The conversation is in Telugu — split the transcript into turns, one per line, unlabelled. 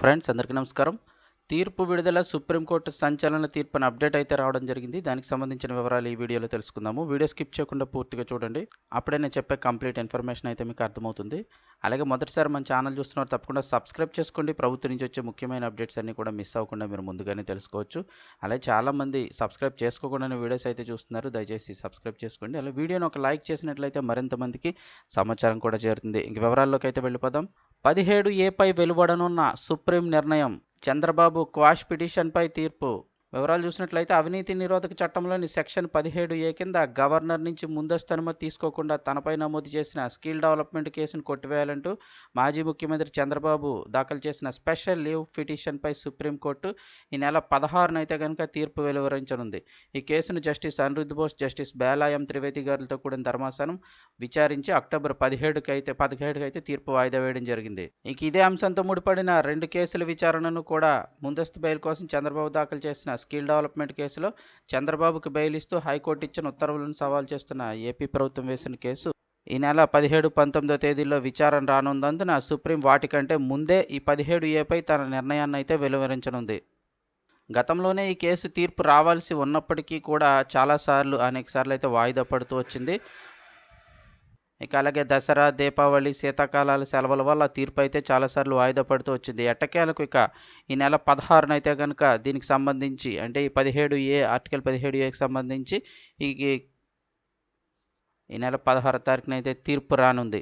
ఫ్రెండ్స్ అందరికీ నమస్కారం. తీర్పు విడుదల సుప్రీంకోర్టు సంచలన తీర్పును అప్డేట్ అయితే రావడం జరిగింది. దానికి సంబంధించిన వివరాలు ఈ వీడియోలో తెలుసుకుందాము. వీడియో స్కిప్ చేయకుండా పూర్తిగా చూడండి. అప్పుడే నేను చెప్పే కంప్లీట్ ఇన్ఫర్మేషన్ అయితే మీకు అర్థమవుతుంది. అలాగే మొదటిసారి మన ఛానల్ చూస్తున్నారు తప్పకుండా సబ్స్క్రైబ్ చేసుకోండి. ప్రభుత్వం నుంచి వచ్చే ముఖ్యమైన అప్డేట్స్ అన్ని కూడా మిస్ అవ్వకుండా మీరు ముందుగానే తెలుసుకోవచ్చు. అలాగే చాలామంది సబ్స్క్రైబ్ చేసుకోకుండానే వీడియోస్ అయితే చూస్తున్నారు. దయచేసి సబ్స్క్రైబ్ చేసుకోండి. అలాగే వీడియోని ఒక లైక్ చేసినట్లయితే మరింత మందికి సమాచారం కూడా చేరుతుంది. ఇంక వివరాల్లోకి అయితే వెళ్ళిపోదాం. పదిహేడు ఏపై వెలువడనున్న సుప్రీం నిర్ణయం చంద్రబాబు క్వాష్ పిటిషన్పై తీర్పు వివరాలు చూసినట్లయితే అవినీతి నిరోధక చట్టంలోని సెక్షన్ పదిహేడు ఏ కింద గవర్నర్ నుంచి ముందస్తు అనుమతి తీసుకోకుండా తనపై నమోదు చేసిన స్కిల్ డెవలప్మెంట్ కేసును కొట్టివేయాలంటూ మాజీ ముఖ్యమంత్రి చంద్రబాబు దాఖలు చేసిన స్పెషల్ లీవ్ పిటిషన్పై సుప్రీంకోర్టు ఈ నెల పదహారునైతే కనుక తీర్పు వెలువరించనుంది. ఈ కేసును జస్టిస్ అనిరుద్ధ్ బోస్ జస్టిస్ బేలాయం త్రివేది గారితో కూడిన ధర్మాసనం విచారించి అక్టోబర్ పదిహేడుకి అయితే పదిహేడుకి అయితే తీర్పు వాయిదా వేయడం జరిగింది. ఇంక ఇదే అంశంతో ముడిపడిన రెండు కేసుల విచారణను కూడా ముందస్తు బెయిల్ కోసం చంద్రబాబు దాఖలు చేసిన స్కిల్ డెవలప్మెంట్ కేసులో చంద్రబాబుకు బెయిల్ ఇస్తూ హైకోర్టు ఇచ్చిన ఉత్తర్వులను సవాల్ చేస్తున్న ఏపీ ప్రభుత్వం వేసిన కేసు. ఈ నెల పదిహేడు పంతొమ్మిదో తేదీల్లో విచారణ రానుందందున సుప్రీం వాటికంటే ముందే ఈ పదిహేడు ఏపై తన నిర్ణయాన్ని అయితే వెలువరించనుంది. గతంలోనే ఈ కేసు తీర్పు రావాల్సి ఉన్నప్పటికీ కూడా చాలాసార్లు అనేక సార్లు అయితే వాయిదా పడుతూ వచ్చింది. ఇక అలాగే దసరా దీపావళి శీతాకాలాల సెలవుల వల్ల తీర్పు అయితే చాలాసార్లు వాయిదా పడుతూ వచ్చింది. ఎట్టకేలకు ఇక ఈ నెల పదహారున అయితే కనుక దీనికి సంబంధించి అంటే ఈ పదిహేడు ఏ ఆర్టికల్ పదిహేడు ఏకి సంబంధించి ఈ ఈ నెల పదహారు తారీఖున అయితే తీర్పు రానుంది.